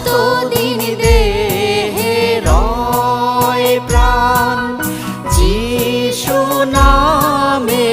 যতদিন দেহে রয় প্রাণ? যিশু নামে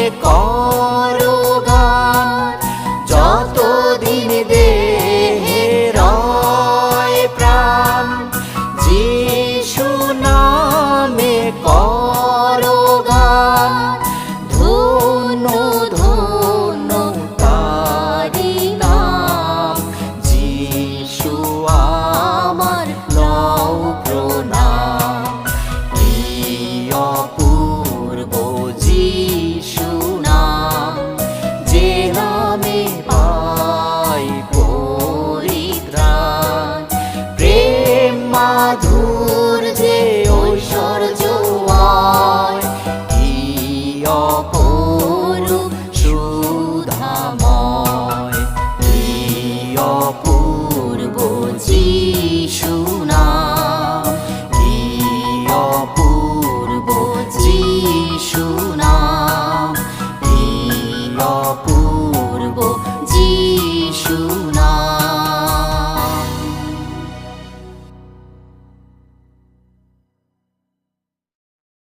অপূর্ব যিশু নাম অপূর্ব